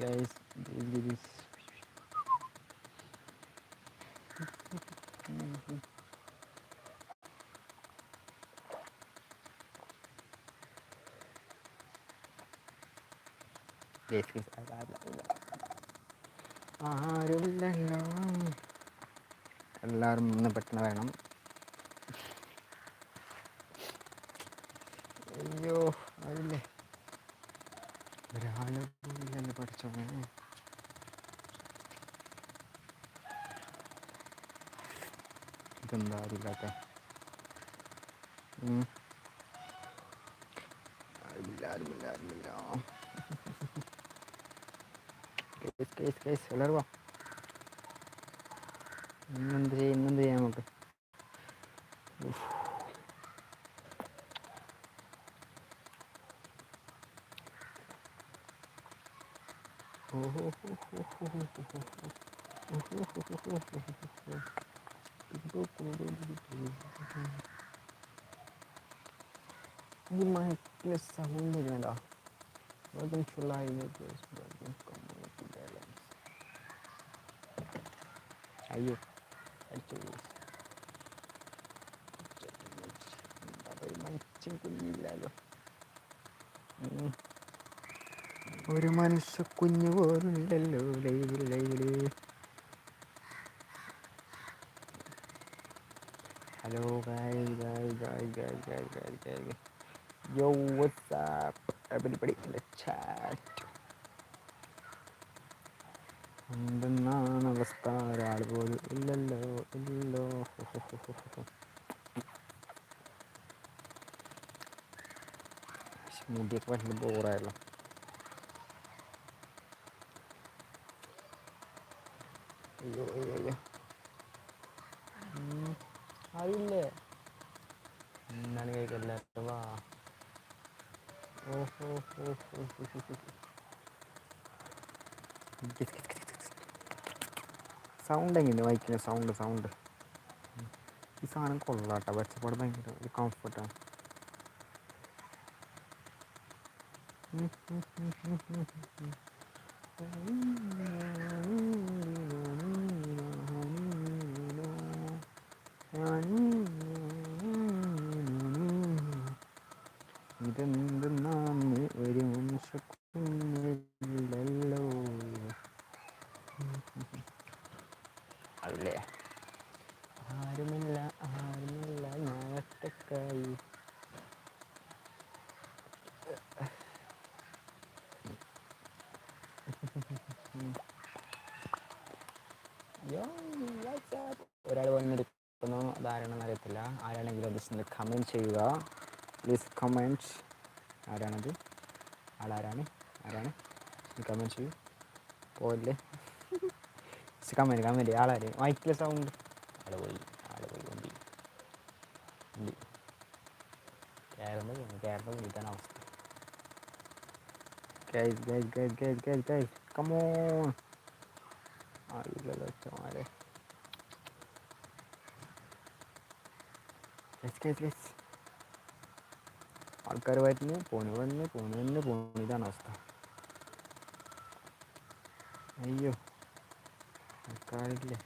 Guys guys ആരുമില്ലല്ലോ എല്ലാവരും ഒന്ന് പെട്ടെന്ന് വേണം അയ്യോ അതില്ലേ ഒരാളില്ലല്ലോ പഠിച്ചോനെ ഇതെന്താ അറിയില്ലാത്ത ആരുമില്ല ആരുമില്ല ആരുമില്ല കേസ് കേസ് കേസ് എല്ലാവരും വാ ഇന്നെന്ത് ചെയ്യും ഇന്നെന്ത് ചെയ്യാം നമുക്ക് ഉഫ്. ഈ മൈക്കിൽ സൗണ്ട് വേണ്ട welcome to live community balance അയ്യോ അടിച്ചു മനുഷ്യൻ കുഞ്ഞില്ലല്ലോ ഒരു മനുഷ്യ കുഞ്ഞു പോലുണ്ടല്ലോ ലൈവിൽ ലൈവിൽ ഹലോ ഗായ് ഗായ് ഗായ് ഗായ് guy guy guy yo WhatsApp everybody in the chat എന്തെന്നാണ് അവസ്ഥ? ഒരാൾ പോലും ഇല്ലല്ലോ ഇല്ലല്ലോ. മുടിയൊക്കെ ഭയങ്കര ബോറായല്ലോ. അയ്യോ അയ്യോ അയ്യോ ഉം, ആയില്ലേ എന്താണ് കേൾക്കില്ല വാ ഓഹോ ഹോ ഹോ ഹോ ഹോ ഹോ. Kiss, kiss, kiss, kiss. Sound എങ്ങനെ വായിക്കുന്ന സൗണ്ട് സൗണ്ട്. ഈ സാധനം കൊള്ളാട്ടോ. വെച്ചപ്പാട് ഭയങ്കര ഒരു കംഫർട്ടാണ് ഇതെന്ത് നാം ഒരു മനുഷ്യക്കുഞ്ഞില്ലല്ലോ അല്ലേ ആരുമില്ല ആരുമില്ല ഞാൻ ഒറ്റക്കായി ഒരാൾ വന്നിരിക്കുന്നു അതാരാണെന്ന് അറിയത്തില്ല. ആരാണെങ്കിലും ജസ്റ്റ് കമന്റ് ചെയ്യുക. പ്ലീസ് കമന്റ് ആരാണത്? ആളാരാണ്? ആരാണ്? കമന്റ് ചെയ്യൂ. പോലെ കമന്റ് കമന്റ് ആളാര്? മൈക്കിലെ സൗണ്ട് ആൾ പോയി. ആൾ പോയി. കയറുമ്പോൾ പോയി കയറുമ്പോൾ പോയി ഇതാണ് അവസ്ഥ. Guys guys guys guys guys come on ആയില്ലല്ലോ guys ആൾക്കാർ വരുന്നു പോണു വന്ന് പോണു വന്ന് പോണു ഇതാണ് അവസ്ഥ. അയ്യോ ആൾക്കാരില്ലേ?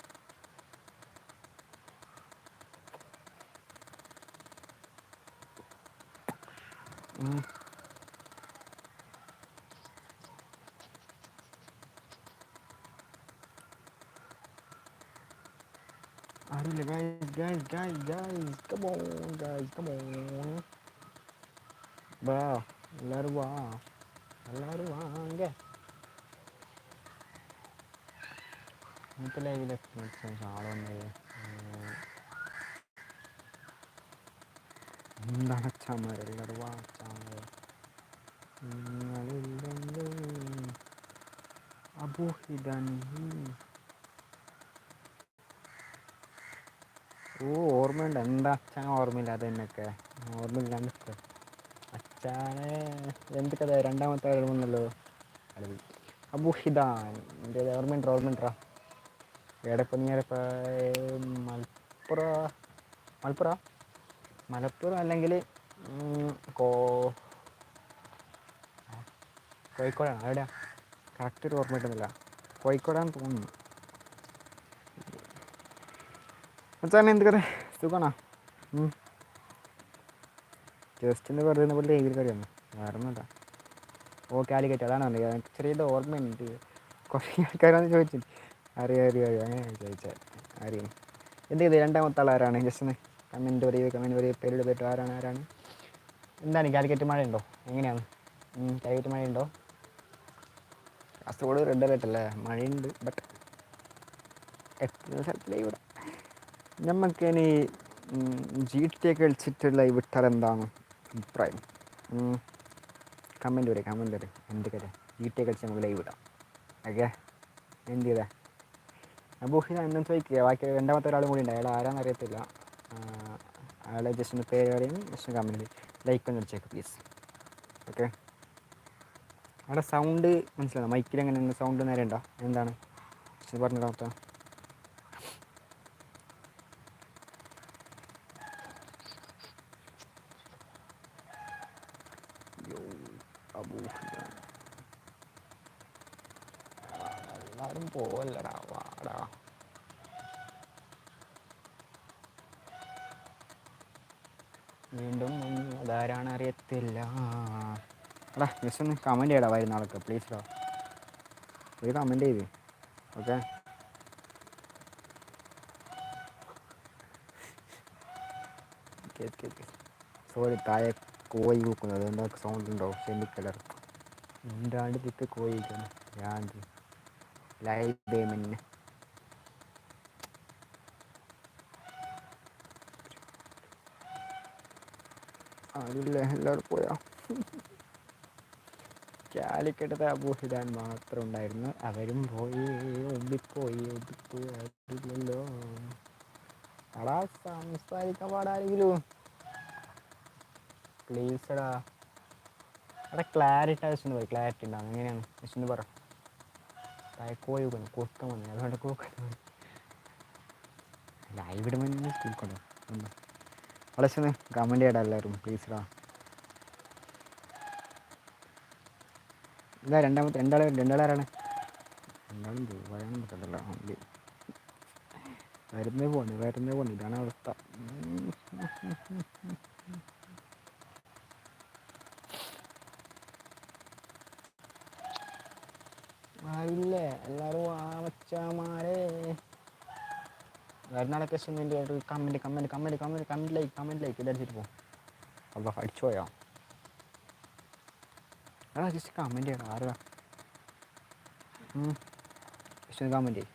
ഉം. ആരുമില്ല guys guys guys guys come on guys come on വാ എല്ലാവരും വാ എല്ലാവരും വാങ്ക ഇന്നത്തെ ലൈവിലെ ആളൊന്നത് എന്താണ് ചാമാർ എല്ലാവരും വാ ചാമാർ നിങ്ങളില്ലല്ലോ അബൂഹിദാനി ഓ ഓർമ്മയുണ്ട്. എന്താ അച്ഛൻ ഓർമ്മയില്ലാതെ എന്നൊക്കെ. ഓർമ്മയില്ലാണ്ട്. അച്ഛനെ എന്ത് കഥ രണ്ടാമത്തെ ഓർമ്മന്നല്ലോ അബൂഹിദാൻ എന്റെ ഓർമ്മയുണ്ടോ? ഓർമ്മയുണ്ടാ? എടപ്പം നീ എടപ്പ മലപ്പുറ? മലപ്പുറ മലപ്പുറം അല്ലെങ്കിൽ കോ കോഴിക്കോടാണ്? എവിടെയാ? കറക്റ്റ് ഒരു ഓർമ്മ കിട്ടുന്നില്ല. കോഴിക്കോടാന്ന് തോന്നുന്നു. അച്ഛനെ എന്ത് കറി? സുഖമാണോ ജസ്റ്റ് ഒന്ന് വെറുതെ പോലെ ഡെയിലി കറിയാണ് വേറെ ഒന്നുമില്ല ഓ കാലിക്കറ്റ്. അതാണ് ചെറിയത് ഓർമ്മയുണ്ട്. കുറേ ആൾക്കാരാന്ന് ചോദിച്ചു അറിയാം അറിയാം അറിയാം? അങ്ങനെ ചോദിച്ചാൽ അറിയാം എന്ത് ചെയ്ത്? രണ്ടാമത്തെ ആൾ ആരാണ്? ജസ്റ്റ് കമന്റ് പറയുക കമന്റ് പറയുക പേരുടെ പേര് ആരാണ്? ആരാണ്? എന്താണ്? കാലിക്കറ്റ് മഴയുണ്ടോ? എങ്ങനെയാണ്? കാലിക്കറ്റ് മഴയുണ്ടോ? കാസർഗോഡ് റെഡ് അലേർട്ട് അല്ലേ? മഴയുണ്ട് ബട്ട് എത്ര സ്ഥലത്തിലേ ഇവിടെ. നമുക്കിനി ജി ടി ഒക്കെ കളിച്ചിട്ടുള്ള വിട്ടാൽ എന്താണ് അഭിപ്രായം? കമന്റ് വരെ കമന്റ് വരെ. എന്ത് കാര്യം? ജി ടി കളിച്ച് നമുക്ക് ലൈവ് ഇടാം. ഓക്കെ എന്ത് ചെയ്താ? അബൂഹിത എന്തെന്ന് ചോദിക്കുക ബാക്കി രണ്ടാമത്തെ ഒരാളും കൂടി ഉണ്ട്. അയാൾ ആരാന്ന് അറിയത്തില്ല. അയാളെ ജസ്റ്റ് ഒന്ന് പേര് പറയും ജസ്റ്റ് കമന്റ് ലൈക്ക് ഒന്ന് അടിച്ചേക്ക് പ്ലീസ് ഓക്കെ അവിടെ സൗണ്ട് മനസ്സിലാവും മൈക്കിൽ എങ്ങനെ സൗണ്ട് നേരെ ഉണ്ടോ? എന്താണ്? ജസ്റ്റ് പറഞ്ഞിടാം അബൂഹിത പോവല്ലടാ വാടാ. വീണ്ടും. അതാരാണ് അറിയത്തില്ല. എടാ ജസ്റ്റ് ഒന്ന് കമന്റ് ചെയ്യടാ വരുന്ന ആൾക്ക് പ്ലീസ് ഡാ ഒരു കമന്റ് ചെയ്ത് ഓക്കെ സോറി താഴെ കോഴി കൂക്കുന്നത് എന്താ സൗണ്ട് ഉണ്ടോ? ചെല്ലിക്കലർ ഉണ്ടാണ്ട് തിക്ക് കോഴി കൂക്കുന്നു ഞാൻ ലൈവ് പേയ്മെന്റിന് അതില്ല എല്ലാവരും പോയാ കാലിക്കട്ടത്തെ അബൂഹിദാൻ മാത്രം ഉണ്ടായിരുന്നു അവരും പോയി ഒന്നിപ്പോയി ഒന്നിപ്പോയി എടാ സംസാരിക്കാൻ പാടാരെങ്കിലും പ്ലീസ് എടാ അവിടെ ക്ലാരിറ്റി ആവശ്യം പോയി ക്ലാരിറ്റി ഉണ്ടാവും എങ്ങനെയാണ് വിഷ്ണു പറ കോഴി കൊന്നു കൊക്കം വന്നു. അതുകൊണ്ട് കൊക്കം ലൈവ് ഇടുമ്പോൾ ഒന്ന് വളച്ചൊന്ന് കമന്റ് ചെയ്യടാ എല്ലാവരും പ്ലീസ്ഡാ ഇതാ രണ്ടാമത്തെ രണ്ടാളെ രണ്ടാളാരാണ്? രണ്ടാളും പറ്റത്തില്ല. ഓൺലി വരുന്നേ പോണു വരുന്നേ പോണു ഇതാണ് അവസ്ഥ. ആയില്ലേ? എല്ലാവരും ആവച്ചാമാരെ വരുന്നാളൊക്കെ comment comment comment comment comment like comment like ഇതടിച്ചിട്ട് പോകും അപ്പോൾ പോയോ? എടാ ജസ്റ്റ് കമന്റ് ചെയ്യണം ആരാ ജസ്റ്റ് കമന്റ് ചെയ്യും.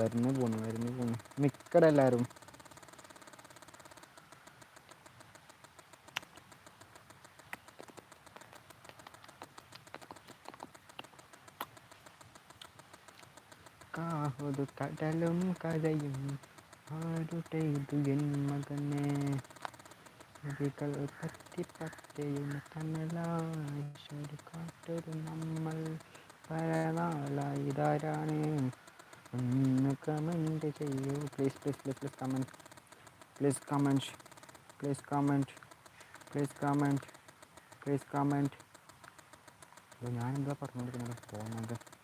വരുന്നു പോണു വരുന്നു പോണു. മിക്കട എല്ലാവരും കാഹൊരു കടലും കരയും. ആരുടെ ഇത് എൻ മകനെ? നദികൾ പറ്റി പറ്റയും തണലായി. കാട്ടൊരു നമ്മൾ പരനാളായി. ഇതാരാണ്? ഒന്ന് കമന്റ് ചെയ്യൂ. Please please please please comment please comment please comment please comment please comment ഞാനെന്താ പറഞ്ഞുകൊണ്ടിരിക്കുന്നത്? പോകുന്നത്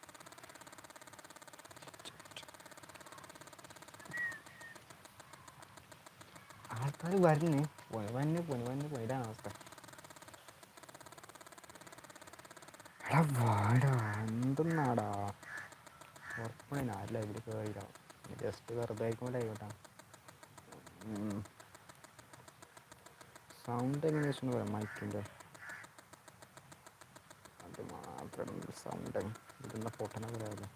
ആൾക്കാർ വരുന്നേ. പോയി വന്നെ പോയി വന്നെ അവസ്ഥ. എടാ വാടാ എന്തെന്നാടാ? ഉറപ്പാണ് ആരില്ല ഇവിടെ കയറിയില്ല ജസ്റ്റ് വെറുതെ ആയിക്കോട്ടെ ആയിക്കോട്ടെ. സൗണ്ട് എങ്ങനെ പറയാം മൈക്കിന്റെ അത് മാത്രം സൗണ്ട് ഇതെന്ന പൊട്ടനെ പറയാമല്ലോ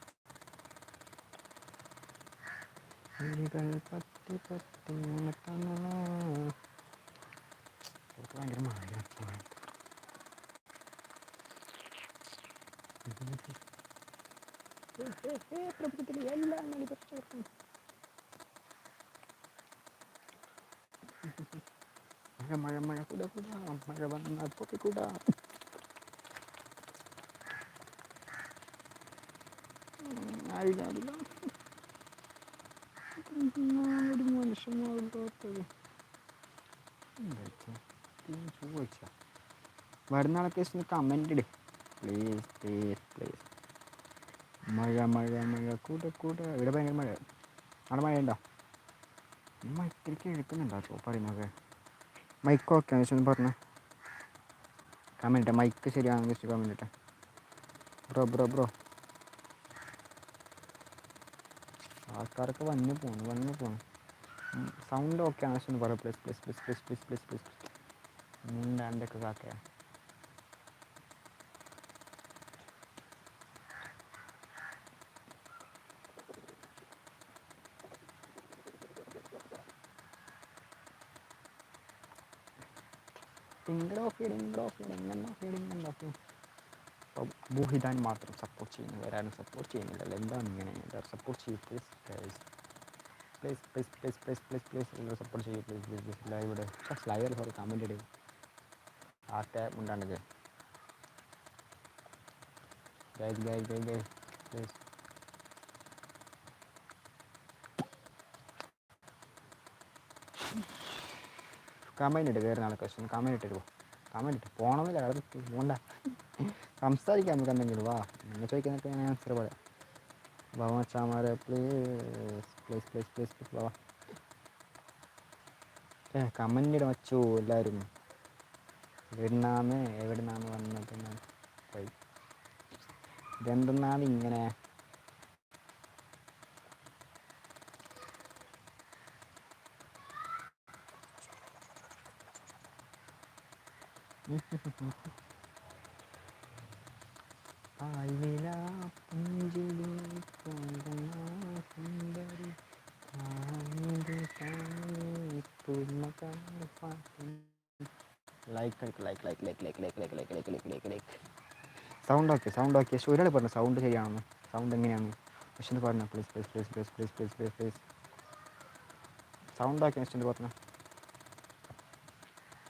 കിളികൾ പത്തി പത്തി ഉണക്കണ പുറത്ത് ഭയങ്കര മഴ പ്രപഞ്ചത്തിൽ എല്ലാം മണിപക്ഷവർക്കും മഴ മഴ മഴ കുട കുട മഴ വന്നാൽ പൊട്ടിക്കൂട ആയില്ല ആയില്ല ഒരു മനുഷ്യന്മാരുണ്ടാത്തത് ചോദിച്ച വരുന്ന കമന്റ് ഇട് പ്ലീസ് പ്ലീസ് പ്ലീസ് മഴ മഴ മഴ. കൂടെ കൂടെ. ഇവിടെ ഭയങ്കര മഴ. അവിടെ ഉണ്ടോ മൈക്കിലേക്ക് എഴുക്കുന്നുണ്ടോ ചോ പറയുന്നതൊക്കെ? മൈക്ക് ഓക്കെ ആണെന്ന് വെച്ചാൽ പറഞ്ഞേ. കമന്റ് മൈക്ക് ശരിയാണെന്ന് വെച്ചാൽ കമന്റ് ബ്രോ ബ്രോ ബ്രോ ആൾക്കാരൊക്കെ വന്നു പോണു വന്നു പോണു. സൗണ്ട് ഓക്കെ ആണ് ഒന്ന് പറയാം. Please please please please please please please മിണ്ടാണ്ടൊക്കെ കാക്കയാ. ഇങ്ങോട്ട് ഓഫ് ഇങ്ങോട്ട് ഓഫ് ഇങ്ങനെ ഓഫ് ചെയ്യണം ഓഫ് ചെയ്യണം അപ്പം മോഹിതാൻ മാത്രം സപ്പോർട്ട് ചെയ്യുന്നു വരാനും സപ്പോർട്ട് ചെയ്യുന്നില്ലല്ലോ. എന്താണ് ഇങ്ങനെ? എല്ലാവരും സപ്പോർട്ട് ചെയ്യും please please please please please please please എല്ലാവരും സപ്പോർട്ട് ചെയ്യും പ്ലീസ് പ്ലീസ് പ്ലീസ് ലൈവ് ഇവിടെ. Live sorry comment tab guys guys guys please comment ഇട്ട് കയറുന്ന ആൾക്ക് ക്വസ്റ്റ്യൻ കമന്റ് ഇട്ടിട്ട് പോകും കമന്റ് ഇട്ട് പോകണമെന്നില്ല അവിടെ പോകണ്ട സംസാരിക്കാം നമുക്ക് എന്തെങ്കിലും വാ. നിങ്ങൾ ചോദിക്കുന്നൊക്കെ ഞാൻ ആൻസർ പറയാം. വാ മച്ചാമാരെ please please please please please ഏ കമന്റ് വച്ചു എല്ലാവരും എവിടുന്നാന്ന് എവിടുന്നാന്ന് വന്നത് പോയി. ഇതെന്തെന്നാണ് ഇങ്ങനെ? Like like like like like like like like like like like like sound okay sound okay ഒരാൾ പറഞ്ഞു സൗണ്ട് ശരിയാണെന്ന് സൗണ്ട് എങ്ങനെയാണെന്ന് പക്ഷെ ഒന്ന് പറഞ്ഞു please please please please please please please please sound okay next പറഞ്ഞു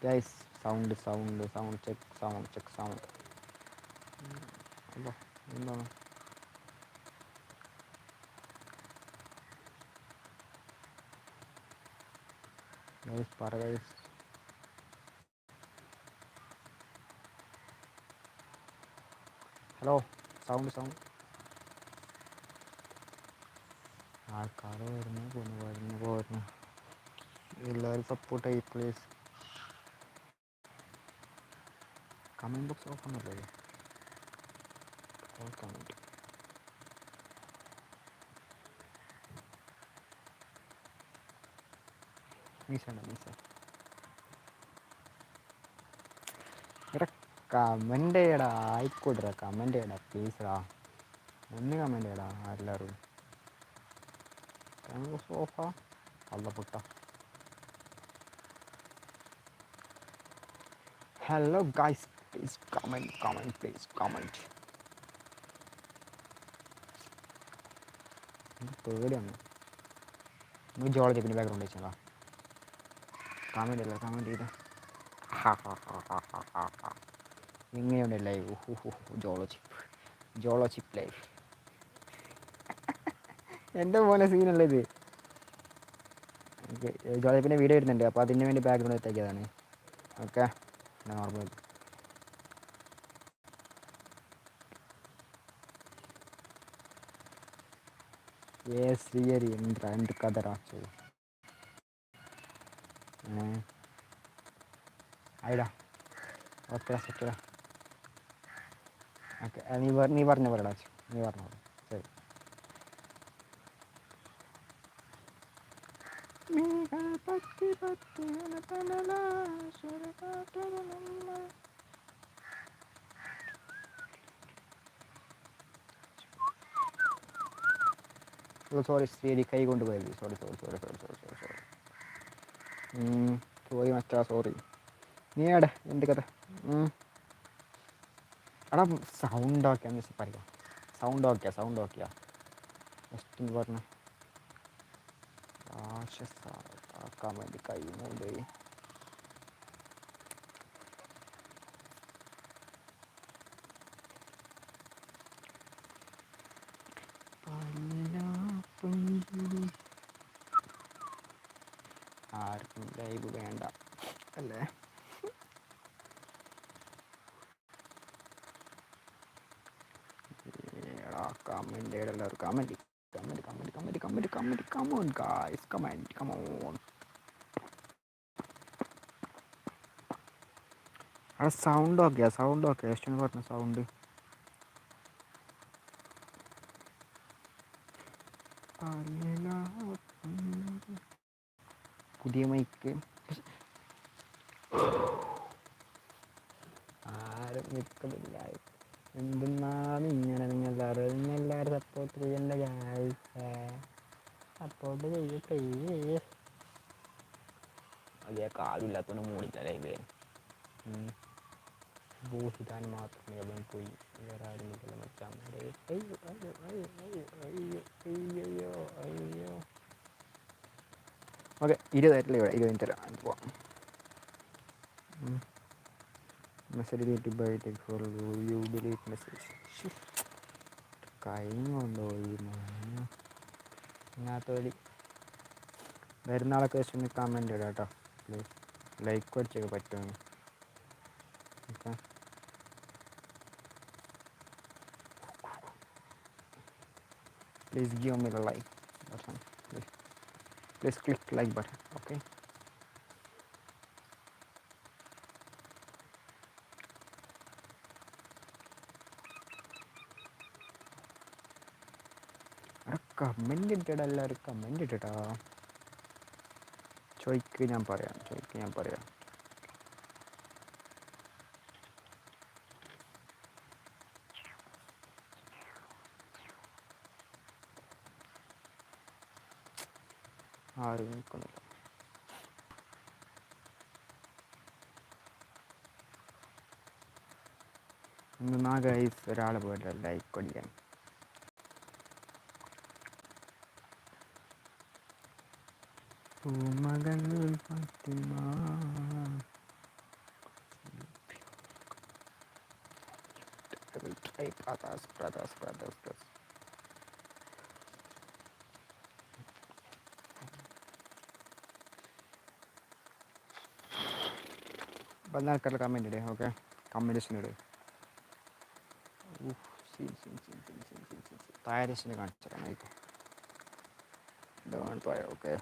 guys sound sound sound check sound check sound അല്ലോ എന്താണ് പറ ഹലോ സൗണ്ട് സൗണ്ട് ആൾക്കാർ വരുന്നു പോന്നു വരുന്നു പോരുന്നു എല്ലാവരും സപ്പോർട്ട് ആയി പ്ലീസ് കമന്റ് ബോക്സ് ഓപ്പൺ അല്ലേ one comment. Misa na misa. Comment చేయడా అయిపోడురా కమెంట్ చేయడా ప్లీజ్ రా ముందు కమెంట్ చేయడా ఎల్లారు సోఫా అల్ల పుట్ట hello guys please comment comment please comment പേടിയാണ്. നമുക്ക് ജോളജി പിന്നെ ബാക്ക്ഗ്രൗണ്ട് വെച്ചാ കമന്റ് അല്ല കമന്റ് ചെയ്ത ഇങ്ങനെയുണ്ട് ലൈവ് ജോളജി ജോളജി ലൈവ് എന്റെ പോലെ സീനല്ലേ ഇത്? ജോളജി പിന്നെ വീഡിയോ വരുന്നുണ്ട്. അപ്പോൾ അതിന് വേണ്ടി ബാക്ക്ഗ്രൗണ്ട് എത്താക്കിയതാണ് ഓക്കെ നോർമൽ எஸ் ரியரி என்ற அண்டு கதராச்சு ആയിടാ. ഓക്കെടാ സെറ്റടാ ഓക്കെ നീ നീ പറഞ്ഞ പോലെടാ നീ പറഞ്ഞ പോലെ. ശരി. പറ്റി പറ്റി തനലാ സോറി സ്ത്രീ കൈ കൊണ്ട് പോയത് sorry sorry sorry sorry sorry sorry sorry sorry മച്ചാ സോറി നീ എടെ എന്ത് കഥ. എടാ സൗണ്ട് ഓക്കെ എന്ന് പറയാം സൗണ്ട് ഓക്കെയാ സൗണ്ട് ഓക്കെയാ ജസ്റ്റ് ഒന്ന് പറഞ്ഞു. ആക്കാൻ വേണ്ടി കഴിയുന്നുണ്ട് ആർക്കും ലൈവ് വേണ്ട. അല്ലേ? Comment comment comment comment comment comment comment come on comment come on sound ഓക്കെയാ sound okay യേശുവിന് പറഞ്ഞ സൗണ്ട് മൈക്ക് ആരും നിൽക്കുന്നില്ല എന്തെന്നാണ് ഇങ്ങനെ നിങ്ങൾ നിങ്ങൾ എല്ലാവരും സപ്പോർട്ട് ചെയ്യേണ്ട സപ്പോർട്ട് ചെയ്യട്ടെ. അതേ കാലില്ലാത്തവന് മൂടില്ല ഭൂഷിതാൻ മാത്രമേ അവൻ പോയി. വേറെ ആരും അയ്യോ അയ്യോ അയ്യോ അയ്യോ അയ്യോ അയ്യോ. ഓക്കെ ഇരുപതായിട്ടില്ല ഇവിടെ ഇരുപതിന് തരാം. എനിക്ക് പോവാം. മെസ്സേജ് ബൈ ടേക്ക് ഫോർ വരുന്നാളൊക്കെ വെച്ചൊന്ന് കമന്റ് ഇടാം കേട്ടോ. പ്ലീസ് ലൈക്ക് അടിച്ചൊക്കെ പറ്റുമെങ്കിൽ please give me like please click like button okay? Comment ഇട്ടിടാ എല്ലാവരും കമന്റ് ഇട്ടിട്ടാ. ചോയ്ക്ക് ഞാൻ പറയാം ചോയ്ക്ക് ഞാൻ പറയാം. ஆறு விழுப்புணர்வு സ്വന്തമാക ഐസ് ഒരാൾ പോയിട്ടുണ്ട് ഐക്കൊടിക്കാൻ പൂമകൾ പത്തിമാ I will try brothers, brothers, brothers, brothers. വന്ന ആൾക്കാരുടെ കമന്റ് ഇടേ ഓക്കെ കമ്മ്യൂണിസ്റ്റൻ ഇട്. താരസിന് ഓക്കെ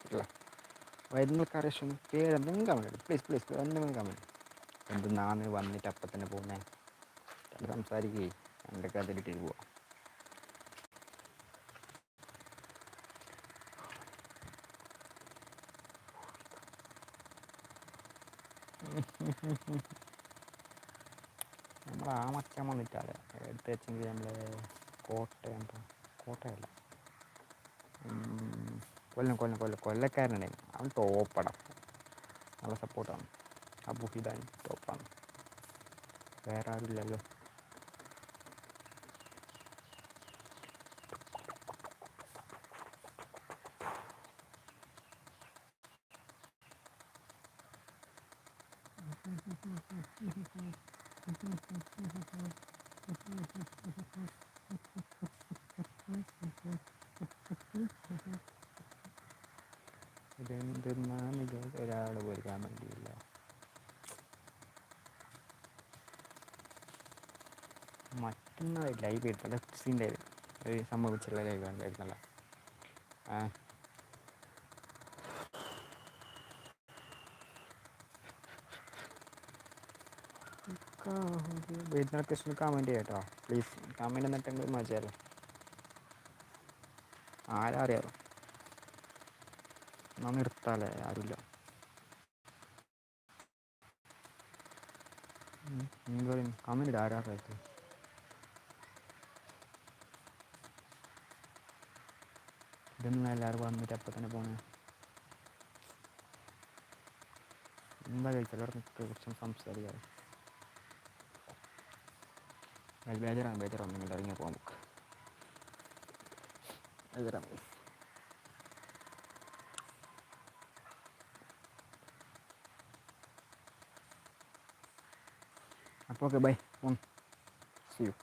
വരുന്ന വരുന്നക്കാരെ പേര് എന്തെങ്കിലും കമന്റ് പ്ലീസ് പ്ലീസ് എന്തെങ്കിലും കമന്റ് എന്ത് നാന്ന് വന്നിട്ട് അപ്പം തന്നെ പോകുന്നേ? സംസാരിക്കുകയും എന്റെ കഥ കിട്ടിയിട്ട് പോവാം. നമ്മൾ ആ മച്ചാൻ വന്നിട്ടാണ് എടുത്ത് വെച്ചെങ്കിൽ നമ്മൾ കോട്ടയം കോട്ടയല്ല കൊല്ലം കൊല്ലം കൊല്ലം കൊല്ലക്കാരനുണ്ടായിരുന്നു അവൻ ടോപ്പടം. നല്ല സപ്പോർട്ടാണ് അബുഹിദാൻ ടോപ്പാണ്. വേറെ ആരുമില്ലല്ലോ. ഇത് ഒരാൾ പൊരുക്കാൻ വേണ്ടിയില്ല മറ്റന്നാൾ ലൈവ് ആയിരുന്നല്ല സീന്റെ ഒരു സംഭവിച്ചുള്ള ലൈവ് ഉണ്ടായിരുന്നല്ല ആ വരുന്ന ചെയ്യാം കേട്ടോ പ്ലീസ് എന്നിട്ടെങ്കിൽ മതിയല്ലോ ആരാ അറിയാലോ എന്നാ നിർത്താല്ലേ ആരുമില്ല കമന്റ് ആരാ കഴിച്ചു? ഇതൊന്നും എല്ലാവരും വന്നിട്ട് അപ്പം തന്നെ പോണേ? എന്താ കഴിച്ചാൽ അവിടെ നിൽക്കുക കുറച്ചും സംസാരിക്കാറ് ബേജറാണ് ബേജറാണ് നിങ്ങൾ ഇറങ്ങി പോകാം നമുക്ക് ബേജറാണ് Okay, bye. See you.